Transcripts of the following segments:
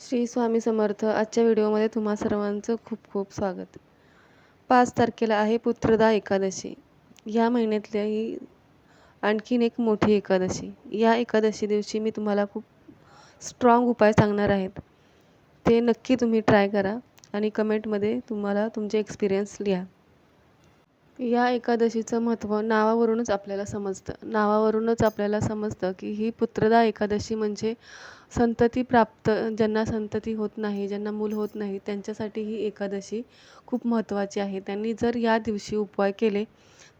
श्री स्वामी समर्थ आजच्या व्हिडिओमध्ये तुम्हा सर्वांचं खूप खूप स्वागत. पाच तारखेला आहे पुत्रदा एकादशी. या महिन्यातल्या ही आणखीन एक मोठी एकादशी. या एकादशी दिवशी मी तुम्हाला खूप स्ट्रॉंग उपाय सांगणार आहेत. ते नक्की तुम्ही ट्राय करा आणि कमेंटमध्ये तुम्हाला तुमचे एक्सपिरियन्स लिहा. या एकादशीचं महत्त्व नावावरूनच आपल्याला समजतं. नावावरूनच आपल्याला समजतं की ही पुत्रदा एकादशी म्हणजे संतती प्राप्त ज्यांना संतती होत नाही ज्यांना मूल होत नाही त्यांच्यासाठी ही एकादशी खूप महत्त्वाची आहे. त्यांनी जर या दिवशी उपाय केले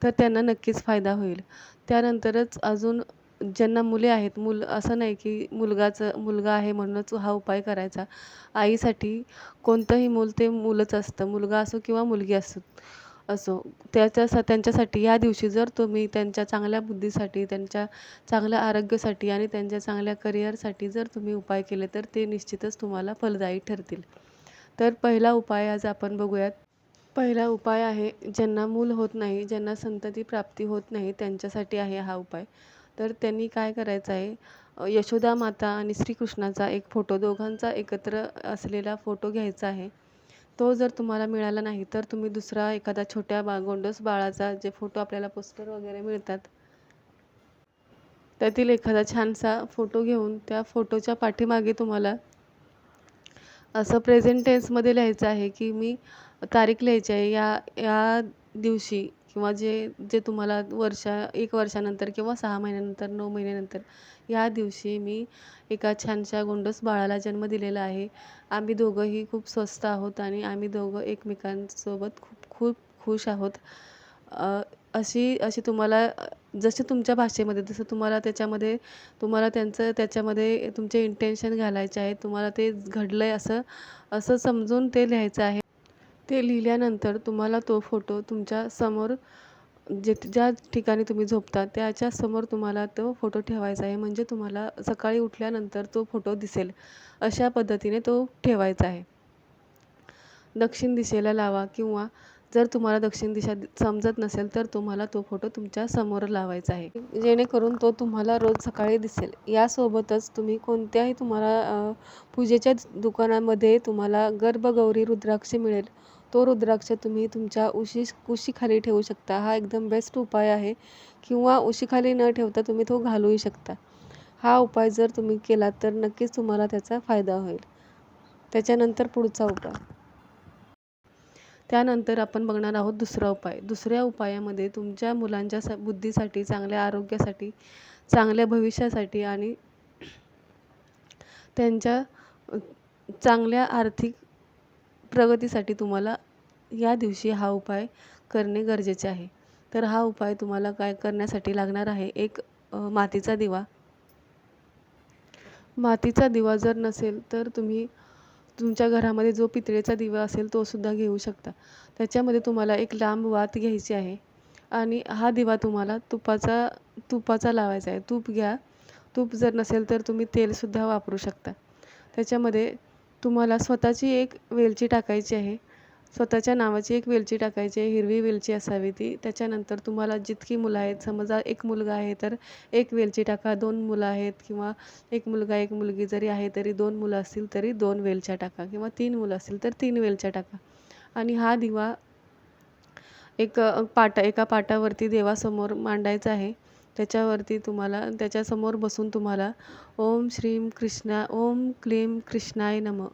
तर त्यांना नक्कीच फायदा होईल. त्यानंतरच अजून ज्यांना मुले आहेत मूल असं नाही की मुलगाचं मुलगा आहे म्हणूनच हा उपाय करायचा. आईसाठी कोणतंही मूल ते मूलच असतं. मुलगा असो किंवा मुलगी असो असो त्याच्या त्यांच्यासाठी या दिवशी जर तुम्ही त्यांच्या चांगल्या बुद्धीसाठी त्यांच्या चांगल्या आरोग्यासाठी आणि त्यांच्या चांगल्या करिअरसाठी जर तुम्ही उपाय केले तर ते निश्चितच तुम्हाला फलदायी ठरतील. तर पहिला उपाय आज आपण बघूयात. पहिला उपाय आहे ज्यांना मूल होत नाही ज्यांना संतती प्राप्ती होत नाही त्यांच्यासाठी आहे हा उपाय. तर त्यांनी काय करायचं आहे यशोदा माता आणि श्रीकृष्णाचा एक फोटो दोघांचा एकत्र असलेला फोटो घ्यायचा आहे. तो जर तुम्हाला मिळाला नाही तर तुम्ही दुसरा एखादा छोट्या बा गोंडस बाळाचा जे फोटो आपल्याला पोस्टर वगैरे मिळतात त्यातील एखादा छानसा फोटो घेऊन त्या फोटोच्या पाठीमागे तुम्हाला असं प्रेझेंट टेन्समध्ये लिहायचं आहे की मी तारीख लिहायची आहे. या या दिवशी किंवा जे जे तुम्हाला वर्षा एक वर्षानंतर किंवा सहा महिन्यानंतर नऊ महिन्यानंतर या दिवशी मी एका छानशा गोंडस बाळाला जन्म दिलेला आहे. आम्ही दोघंही खूप स्वस्त आहोत आणि आम्ही दोघं एकमेकांसोबत खूप खूप खुश आहोत. अशी अशी तुम्हाला जसे तुमच्या भाषेमध्ये जसं तुम्हाला त्याच्यामध्ये तुम्हाला त्यांचं त्याच्यामध्ये तुमचे इंटेन्शन घालायचे आहे तुम्हाला ते घडलं आहे असं असं समजून ते लिहायचं आहे. ते लिहिल्यानंतर तुम्हाला तो फोटो तुमच्यासमोर जे ज्या ठिकाणी तुम्ही झोपता त्याच्यासमोर तुम्हाला तो फोटो ठेवायचा आहे. म्हणजे तुम्हाला सकाळी उठल्यानंतर तो फोटो दिसेल. अशा पद्धतीने तो ठेवायचा आहे. दक्षिण दिशेला लावा किंवा जर तुम्हाला दक्षिण दिशा समजत नसेल तर तुम्हाला तो फोटो तुमच्यासमोर लावायचा आहे. जेणेकरून तो तुम्हाला रोज सकाळी दिसेल. यासोबतच तुम्ही कोणत्याही तुम्हाला पूजेच्या दुकानामध्ये तुम्हाला गर्भगौरी रुद्राक्ष मिळेल. तो रुद्राक्ष तुम्ही तुमच्या उशी उशीखाली ठेवू शकता. हा एकदम बेस्ट उपाय आहे. किंवा उशीखाली न ठेवता तुम्ही तो घालूही शकता. हा उपाय जर तुम्ही केला तर नक्कीच तुम्हाला त्याचा फायदा होईल. त्याच्यानंतर पुढचा उपाय. त्यानंतर आपण बघणार आहोत दुसरा उपाय. दुसऱ्या उपायामध्ये तुमच्या मुलांच्या स बुद्धीसाठी चांगल्या आरोग्यासाठी चांगल्या भविष्यासाठी आणि त्यांच्या चांगल्या आर्थिक प्रगतीसाठी तुम्हाला या दिवशी हा उपाय करणे गरजेचे आहे. तर हा उपाय तुम्हाला काय करण्यासाठी लागणार आहे? एक मातीचा दिवा. मातीचा दिवा जर नसेल तर तुम्ही तुमच्या घरामध्ये जो पितळेचा दिवा असेल तो सुद्धा घेऊ शकता. त्याच्यामध्ये तुम्हाला एक लांब वात घ्यायची आहे आणि हा दिवा तुम्हाला तुपाचा तुपाचा लावायचा आहे. तूप घ्या. तूप जर नसेल तर तुम्ही तेलसुद्धा वापरू शकता. त्याच्यामध्ये तुम्हाला स्वतःची एक वेलची टाकायची आहे. स्वतःच्या नावाची एक वेलची टाकायची आहे. हिरवी वेलची असावी ती. त्याच्यानंतर तुम्हाला जितकी मुलं आहेत समजा एक मुलगा आहे तर एक वेलची टाका. दोन मुलं आहेत किंवा एक मुलगा एक मुलगी जरी आहे तरी दोन मुलं असतील तरी दोन वेलच्या टाका किंवा तीन मुलं असतील तर तीन वेलच्या टाका. आणि हा दिवा एक पाटा एका पाटावरती देवासमोर मांडायचा आहे. त्याच्यावरती तुम्हाला त्याच्यासमोर बसून तुम्हाला ओम श्रीम कृष्णा ओम क्लीम कृष्णाय नम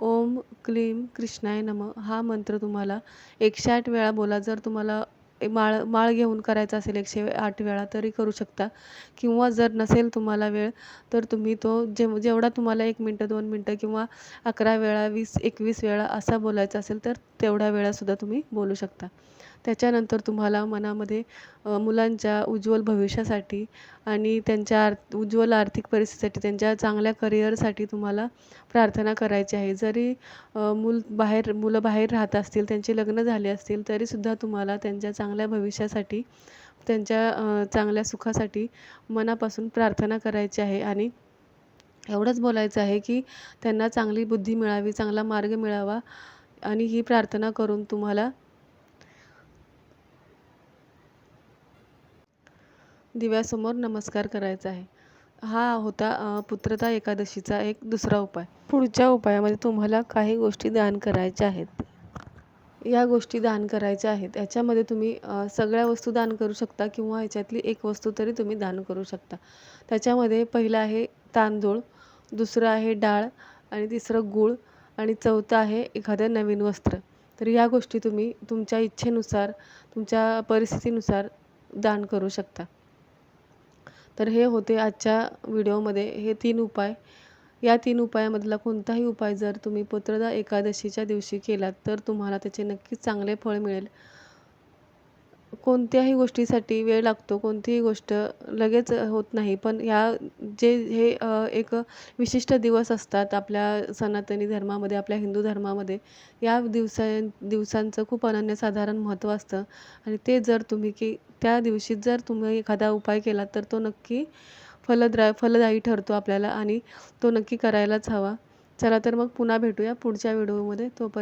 ओम क्लीम कृष्णाय नम हा मंत्र तुम्हाला एकशे आठ वेळा बोला. जर तुम्हाला माळ माळ घेऊन करायचा असेल एकशे आठ वेळा तरी करू शकता. किंवा जर नसेल तुम्हाला वेळ तर तुम्ही तो जेव जेवढा तुम्हाला एक मिनटं दोन मिनटं किंवा अकरा वेळा वीस एकवीस वेळा असा बोलायचा असेल तर तेवढ्या वेळासुद्धा तुम्ही बोलू शकता. त्याच्यानंतर तुम्हाला मनामध्ये मुलांच्या उज्ज्वल भविष्यासाठी आणि त्यांच्या आर उज्ज्वल आर्थिक परिस्थितीसाठी त्यांच्या चांगल्या करिअरसाठी तुम्हाला प्रार्थना करायची आहे. जरी मूल बाहेर मुलं बाहेर राहत असतील त्यांची लग्न झाली असतील तरीसुद्धा तुम्हाला त्यांच्या चांगल्या भविष्यासाठी त्यांच्या चांगल्या सुखासाठी मनापासून प्रार्थना करायची आहे. आणि एवढंच बोलायचं आहे की त्यांना चांगली बुद्धी मिळावी चांगला मार्ग मिळावा आणि ही प्रार्थना करून तुम्हाला दिव्यासमोर नमस्कार करायचा आहे. हा होता पुत्रता एकादशीचा एक दुसरा उपाय. पुढच्या उपायामध्ये तुम्हाला काही गोष्टी दान करायच्या आहेत. या गोष्टी दान करायच्या आहेत. याच्यामध्ये तुम्ही सगळ्या वस्तू दान करू शकता किंवा याच्यातली एक वस्तू तरी तुम्ही दान करू शकता. त्याच्यामध्ये पहिलं आहे तांदूळ दुसरं आहे डाळ आणि तिसरं गूळ आणि चौथं आहे एखादं नवीन वस्त्र. तर या गोष्टी तुम्ही तुमच्या इच्छेनुसार तुमच्या परिस्थितीनुसार दान करू शकता. तर हे होते आजच्या व्हिडिओमध्ये. हे तीन उपाय. या तीन उपायामधला कोणताही उपाय जर तुम्ही पुत्रदा एकादशीच्या दिवशी केलात तर तुम्हाला त्याचे नक्कीच चांगले फळ मिळेल. कोणत्याही गोष्टीसाठी वेळ लागतो कोणतीही गोष्ट लगेच होत नाही. पण ह्या जे हे एक विशिष्ट दिवस असतात आपल्या सनातनी धर्मामध्ये आपल्या हिंदू धर्मामध्ये या दिवसा दिवसांचं खूप अनन्यसाधारण महत्त्व असतं. आणि ते जर तुम्ही की त्या दिवशी जर तुम्ही एखादा उपाय केला तर तो नक्की फलद्रा फलदायी ठरतो आपल्याला आणि तो नक्की करायलाच हवा. चला तर मग पुन्हा भेटूया पुढच्या व्हिडिओमध्ये. तोपर्यंत